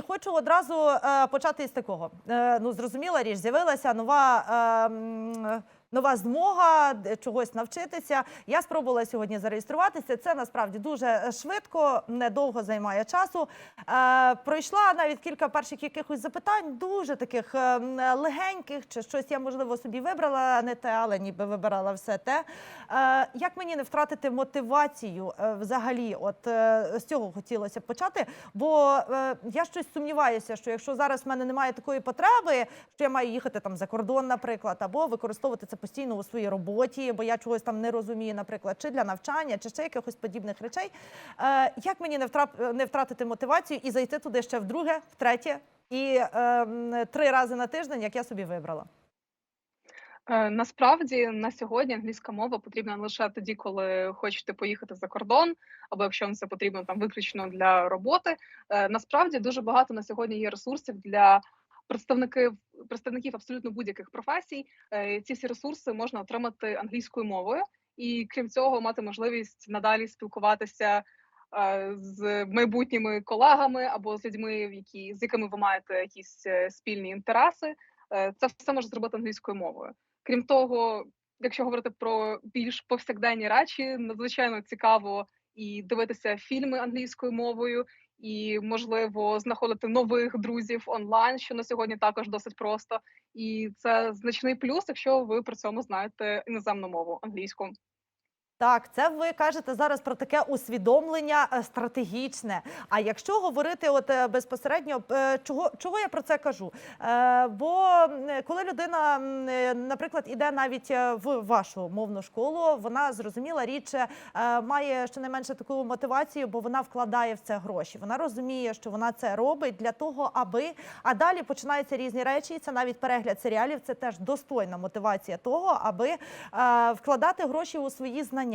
хочу одразу е, почати із такого. Е, ну, зрозуміла річ, з'явилася нова. Нова змога чогось навчитися. Я спробувала сьогодні зареєструватися. Це насправді дуже е, швидко, недовго займає часу. Е, пройшла навіть кілька перших якихось запитань, дуже таких е, легеньких, чи щось я можливо собі вибрала не те, але ніби вибирала все те. Е, як мені не втратити мотивацію е, взагалі? От е, з цього хотілося б почати. Бо е, я щось сумніваюся, що якщо зараз в мене немає такої потреби, що я маю їхати там за кордон, наприклад, або використовувати це постійно у своїй роботі, бо я чогось там не розумію, наприклад, чи для навчання, чи ще якихось подібних речей. Е, як мені не втрап- не втратити мотивацію і зайти туди ще вдруге, втретє і е, три рази на тиждень, як я собі вибрала? Е, Насправді на сьогодні англійська мова потрібна лише тоді, коли хочете поїхати за кордон, або якщо вам це потрібно там виключно для роботи. Е, Насправді дуже багато на сьогодні є ресурсів для представників представників абсолютно будь-яких професій. Е, Ці всі ресурси можна отримати англійською мовою, і крім цього, мати можливість надалі спілкуватися е, з майбутніми колегами або з людьми, які з якими ви маєте якісь е, спільні інтереси. Це все може зробити англійською мовою. Крім того, якщо говорити про більш повсякденні речі, надзвичайно цікаво і дивитися фільми англійською мовою, і можливо знаходити нових друзів онлайн, що на сьогодні також досить просто. І це значний плюс, якщо ви при цьому знаєте іноземну мову англійську. Так, це ви кажете зараз про таке усвідомлення е, стратегічне. А якщо говорити от е, безпосередньо, е, чого, чого я про це кажу? Бо коли людина, наприклад, іде навіть в вашу мовну школу, вона зрозуміла річ має щонайменше таку мотивацію, бо вона вкладає в це гроші. Вона розуміє, що вона це робить для того, аби а далі починаються різні речі. і Це навіть перегляд серіалів. Це теж достойна мотивація того, аби вкладати гроші у свої знання.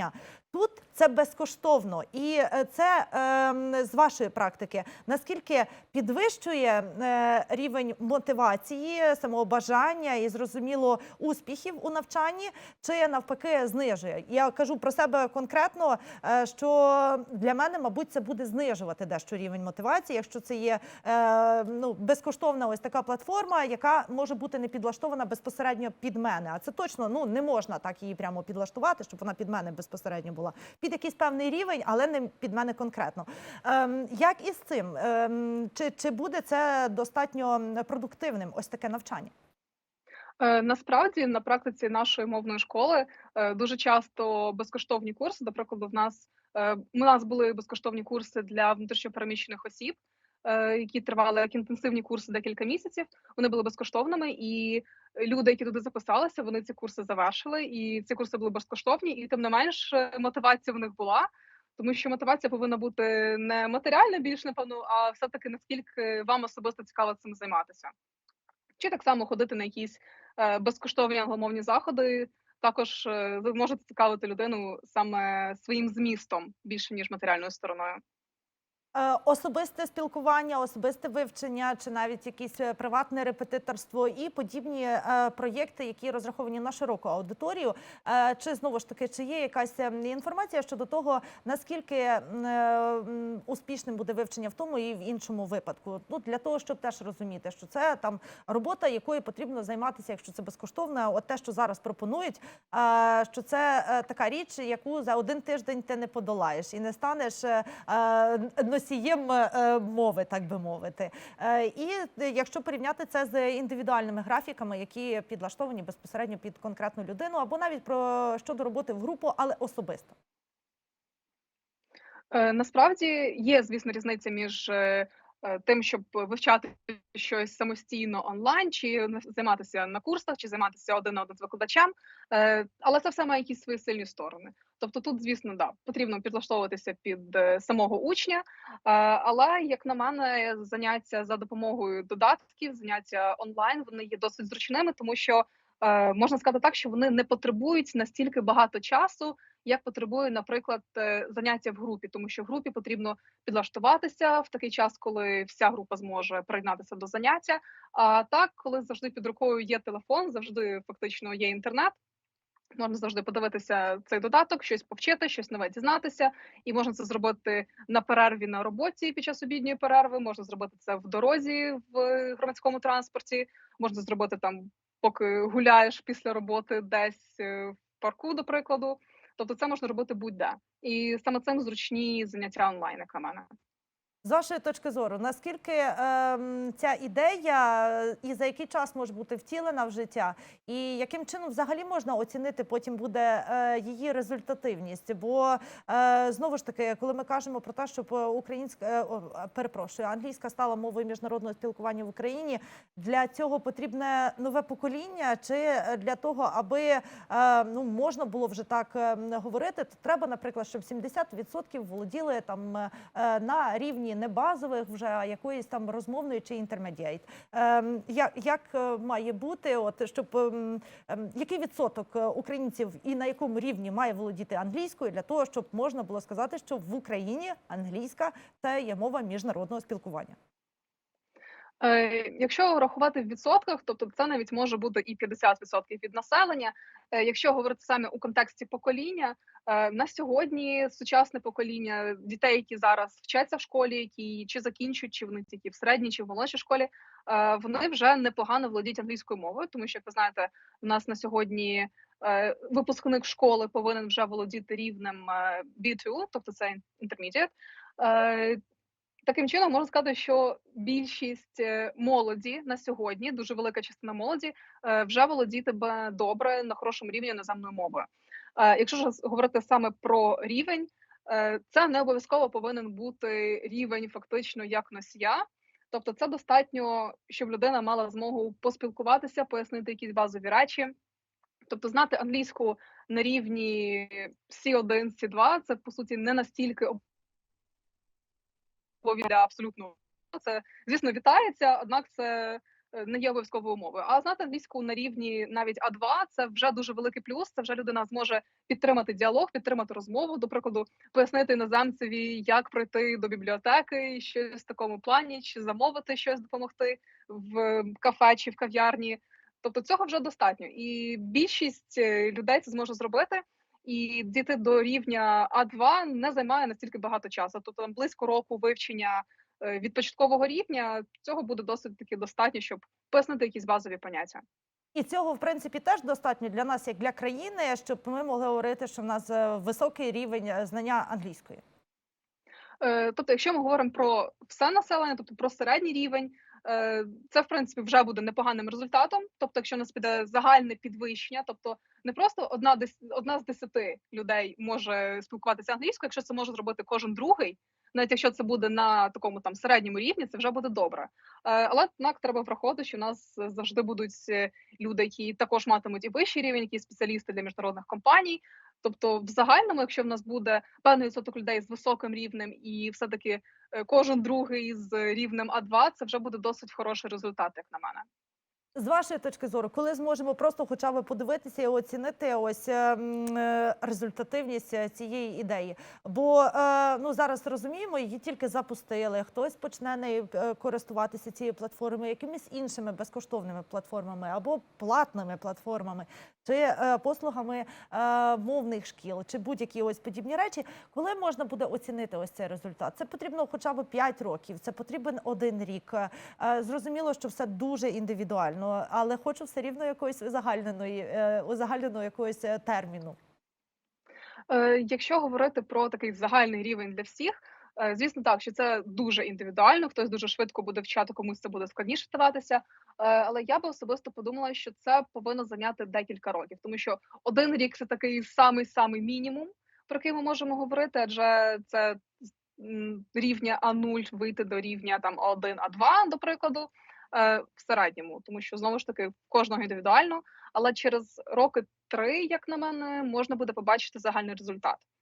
Тут це безкоштовно, і е, це е, з вашої практики. Наскільки підвищує е, рівень мотивації, самого бажання і зрозуміло успіхів у навчанні, чи навпаки знижує? Я кажу про себе конкретно, е, що для мене, мабуть, це буде знижувати дещо рівень мотивації, якщо це є е, ну, безкоштовна ось така платформа, яка може бути не підлаштована безпосередньо під мене. А це точно ну не можна так її прямо підлаштувати, щоб вона під мене безпосередньо була під якийсь певний рівень, але не під мене конкретно. Ем, як із цим? Ем, чи, чи буде це достатньо продуктивним? Ось таке навчання? Е, Насправді на практиці нашої мовної школи е, дуже часто безкоштовні курси. До прикладу, в нас е, у нас були безкоштовні курси для внутрішньопереміщених осіб, які тривали як інтенсивні курси декілька місяців. Вони були безкоштовними, і люди, які туди записалися, вони ці курси завершили. І ці курси були безкоштовні, і тим не менш е, мотивація в них була. Тому що мотивація повинна бути не матеріальна, більш напевно, а все таки наскільки вам особисто цікаво цим займатися. Чи так само ходити на якісь е, безкоштовні англомовні заходи. Також е, ви можете цікавити людину саме своїм змістом більше ніж матеріальною стороною. Е, Особисте спілкування, особисте вивчення, чи навіть якесь е, приватне репетиторство і подібні е, проєкти, які розраховані на широку аудиторію. Чи знову ж таки чи є якась е, інформація щодо того, наскільки успішним буде вивчення в тому і в іншому випадку? Ну для того, щоб теж розуміти, що це там робота, якою потрібно займатися, якщо це безкоштовно. От те, що зараз пропонують, що це така річ, яку за один тиждень ти не подолаєш і не станеш е, носієм е, мови, так би мовити. Е, І е, якщо порівняти це з індивідуальними графіками, які підлаштовані безпосередньо під конкретну людину, або навіть про щодо роботи в групу, але особисто. Насправді є, звісно, різниця між тим, щоб вивчати щось самостійно онлайн, чи займатися на курсах, чи займатися один один з викладачем. Е, Але це все має якісь свої сильні сторони. Тобто, тут, звісно, да, потрібно підлаштовуватися під е, самого учня. Е, Але, як на мене, заняття за допомогою додатків, заняття онлайн, вони є досить зручними, тому що е, можна сказати так, що вони не потребують настільки багато часу, як потребує, наприклад, е, заняття в групі, тому що в групі потрібно підлаштуватися в такий час, коли вся група зможе приєднатися до заняття. А так, коли завжди під рукою є телефон, завжди фактично є інтернет. Можна завжди подивитися цей додаток, щось повчити, щось нове дізнатися, і можна це зробити на перерві на роботі під час обідньої перерви. Можна зробити це в дорозі в громадському транспорті. Можна зробити там, поки гуляєш після роботи, десь е, в парку, до прикладу. Тобто, це можна робити будь-де. І саме цим зручні заняття онлайн, як на мене. З вашої точки зору, наскільки ем, ця ідея е, і за який час може бути втілена в життя, і яким чином взагалі можна оцінити потім буде е, її результативність? Бо е, знову ж таки, коли ми кажемо про те, щоб українська е, перепрошую, англійська стала мовою міжнародного спілкування в Україні, для цього потрібне нове покоління, чи е, для того, аби е, ну можна було вже так е, говорити, то треба, наприклад, щоб 70% володіли там е, на рівні не базових, вже а якоїсь там розмовної чи інтермедіейт. Ем, як, як е, має бути, от щоб ем, ем, який відсоток е, українців і на якому рівні має володіти англійською для того, щоб можна було сказати, що в Україні англійська це є мова міжнародного спілкування? Е, якщо рахувати в відсотках, тобто це навіть може бути і 50% від населення. Е, якщо говорити саме у контексті покоління, е, на сьогодні сучасне покоління дітей, які зараз вчаться в школі, які чи закінчують, чи вони тільки в середній, чи в молодшій школі, вони вже непогано володіють англійською мовою, тому що як ви знаєте, у нас на сьогодні випускник школи повинен вже володіти рівнем е, B2, тобто це intermediate. Таким чином можна сказати, що більшість е, молоді на сьогодні, дуже велика частина молоді, е, вже володітиме добре на хорошому рівні іноземною мовою. Е, Якщо ж говорити саме про рівень, це не обов'язково повинен бути рівень фактично як носія. Тобто, це достатньо, щоб людина мала змогу поспілкуватися, пояснити якісь базові речі. Тобто, знати англійську на рівні C1, C2 – це по суті не настільки для абсолютно це, звісно, вітається, однак це е, не є обов'язковою умовою. А знати англійську на рівні навіть А2 це вже дуже великий плюс. Це вже людина зможе підтримати діалог, підтримати розмову, до прикладу, пояснити іноземцеві, як пройти до бібліотеки, щось в такому плані, чи замовити щось допомогти в кафе чи в кав'ярні. Тобто цього вже достатньо, і більшість е, людей це зможе зробити. І дійти до рівня А2 не займає настільки багато часу. Тобто там близько року вивчення е, від початкового рівня цього буде досить таки достатньо, щоб пояснити якісь базові поняття. І цього, в принципі, теж достатньо для нас, як для країни, щоб ми могли говорити, що в нас е, високий рівень е, знання англійської. Тобто, якщо ми говоримо про все населення, тобто про середній рівень, це в принципі вже буде непоганим результатом. Тобто, якщо у нас піде загальне підвищення, тобто не просто одна одна з десяти людей може спілкуватися англійською, якщо це може зробити кожен другий, навіть якщо це буде на такому там середньому рівні, це вже буде добре. Е, Але однак треба враховувати, що у нас завжди будуть е, люди, які також матимуть і вищий рівень, які спеціалісти для міжнародних компаній. Тобто, в загальному, якщо в нас буде певний відсоток людей з високим рівнем, і все таки кожен другий з рівнем А2, це вже буде досить хороший результат, як на мене. З вашої точки зору, коли зможемо просто хоча б подивитися і оцінити ось е, е, результативність е, цієї ідеї? Бо ну зараз розуміємо, її тільки запустили. Хтось почне нею користуватися цією платформою, якимись іншими безкоштовними платформами або платними платформами, чи послугами мовних шкіл, чи будь-які ось подібні речі. Коли можна буде оцінити ось цей результат? Це потрібно хоча б 5 років, це потрібен один рік. Зрозуміло, що все дуже індивідуально, але хочу все рівно якоїсь узагальненої, е, узагальненого якогось е, терміну. Е, Якщо говорити про такий загальний рівень для всіх, звісно, так, що це дуже індивідуально. Хтось дуже швидко буде вчати, комусь це буде складніше ставатися. Але я би особисто подумала, що це повинно зайняти декілька років, тому що один рік це такий самий самий мінімум, про який ми можемо говорити, адже це рівня А0 вийти до рівня там А1, А2, до прикладу, в середньому, тому що знову ж таки в кожного індивідуально, але через роки три, як на мене, можна буде побачити загальний результат.